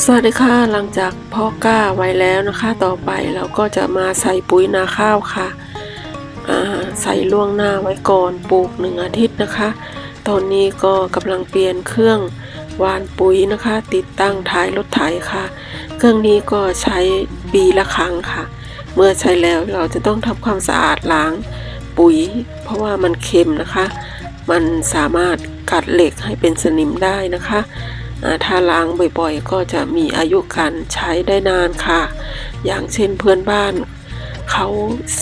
สวัสดีค่ะหลังจากพาะกล้าไว้แล้วนะคะ ต่อไปเราก็จะมาใส่ปุ๋ยนาข้าวค่ะใส่ล่วงหน้าไว้ก่อนปลูกหนึ่งอาทิตย์นะคะ ตอนนี้ก็กำลังเปลี่ยนเครื่องวานปุ๋ยนะคะ ติดตั้งท้ายรถไถค่ะ เครื่องนี้ก็ใช้ปีละครั้งค่ะ เมื่อใช้แล้วเราจะต้องทำความสะอาดล้างปุ๋ย เพราะว่ามันเค็มนะคะ มันสามารถกัดเหล็กให้เป็นสนิมได้นะคะ ถ้าล้างบ่อยๆ ก็จะมีอายุการใช้ได้นานค่ะ อย่างเช่นเพื่อนบ้าน เขา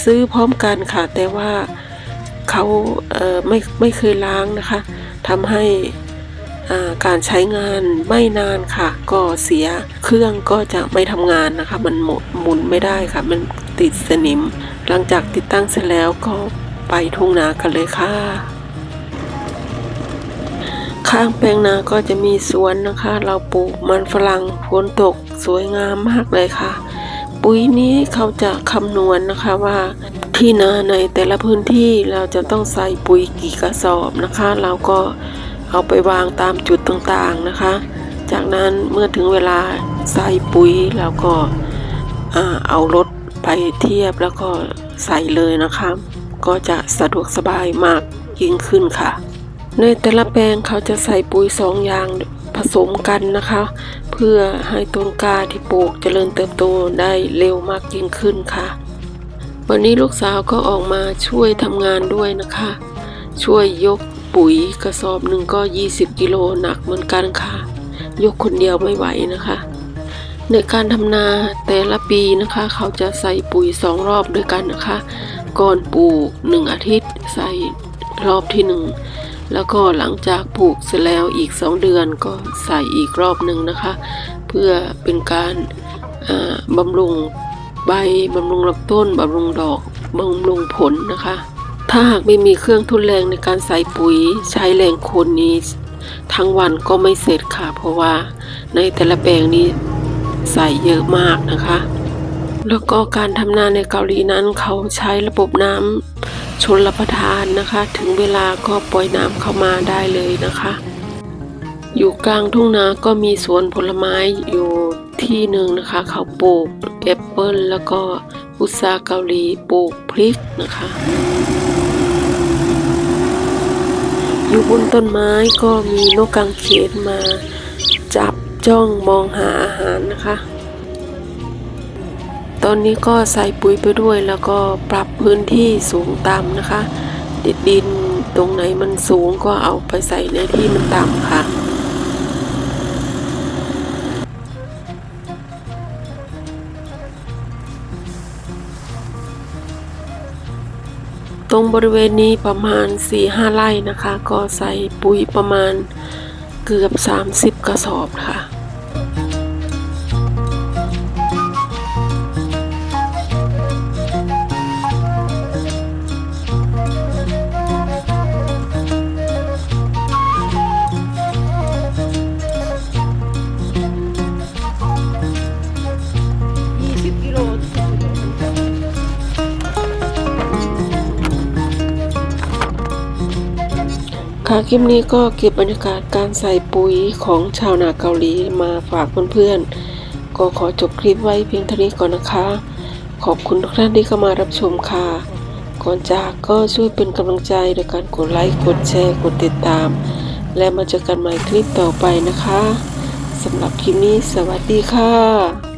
ซื้อพร้อมกันค่ะ แต่ว่าเขาเไม่ไม่เคยล้างนะคะทำให้การใช้งานไม่นานค่ะ ก็เสียเครื่องก็จะไม่ทำงานนะคะ มันหมุนหมุนไม่ได้ค่ะ มันติดสนิม หลังจากติดตั้งเสร็จแล้วก็ไปทุ่งนากันเลยค่ะ ข้างแปลงนาก็จะมีสวนนะคะ เราปลูกมันฝรั่งฝนตกสวยงามมากเลยค่ะ ปุ๋ยนี้เขาจะคำนวณนะคะว่าที่นาในแต่ละพื้นที่เราจะต้องใส่ปุ๋ยกี่กระสอบนะคะ เราก็เอาไปวางตามจุดต่างๆนะคะ จากนั้นเมื่อถึงเวลาใส่ปุ๋ยเราก็เอารถไปเทียบแล้วก็ใส่เลยนะคะ ก็จะสะดวกสบายมากยิ่งขึ้นค่ะ ในแต่ละแปลงเขาจะใส่ปุ๋ยสองอย่างผสมกันนะคะ เพื่อให้ต้นกล้าที่ปลูกเจริญเติบโตได้เร็วมากยิ่งขึ้นค่ะ วันนี้ลูกสาวก็ออกมาช่วยทำงานด้วยนะคะ ช่วยยกปุ๋ยกระสอบหนึ่งก็ 20 กิโลหนักเหมือนกันค่ะ ยกคนเดียวไม่ไหวนะคะ ในการทำนาแต่ละปีนะคะ เขาจะใส่ปุ๋ยสองรอบด้วยกันนะคะ ก่อนปลูกหนึ่งอาทิตย์ ใส่รอบที่หนึ่ง แล้วก็หลังจากปลูกเสร็จแล้วอีก 2 เดือนก็ใส่อีกรอบหนึ่งนะคะ เพื่อเป็นการบำรุงใบบำรุงลำต้นบำรุงดอกบำรุงผลนะคะ ถ้าหากไม่มีเครื่องทุนแรงในการใส่ปุ๋ยใช้แรงคนนี้ ทั้งวันก็ไม่เสร็จค่ะ เพราะว่าในแต่ละแปลงนี้ใส่เยอะมากนะคะ แล้วก็การทำนาในเกาหลีนั้นเขาใช้ระบบน้ำ ชนรับประทานนะคะ ถึงเวลาก็ปล่อยน้ำเข้ามาได้เลยนะคะ อยู่กลางทุ่งนาก็มีสวนผลไม้อยู่ที่หนึ่งนะคะ เขาปลูกแอปเปิลแล้วก็อุตสาเกาหลีปลูกพริกนะคะ อยู่บนต้นไม้ก็มีนกกังเขนมา จับจ้องมองหาอาหารนะคะ ตอนนี้ก็ใส่ปุ๋ยไปด้วยแล้วก็ปรับพื้นที่สูงต่ำนะคะดิดดินตรงไหนมันสูงก็เอาไปใส่ในที่มันต่ำค่ะตรงบริเวณนี้ประมาณ 4-5 ไร่นะคะ ก็ใส่ปุ๋ยประมาณเกือบ 30 กระสอบค่ะ ค่ะคลิปนี้ก็เก็บบรรยากาศการใส่ปุ๋ยของชาวนาเกาหลีมาฝากเพื่อนๆ ก็ขอจบคลิปไว้เพียงเท่านี้ก่อนนะคะ ขอบคุณทุกท่านที่เข้ามารับชมค่ะ ก่อนจากก็ช่วยเป็นกำลังใจโดยการกดไลค์ กดแชร์ กดติดตาม และมาเจอกันใหม่คลิปต่อไปนะคะสำหรับคลิปนี้สวัสดีค่ะ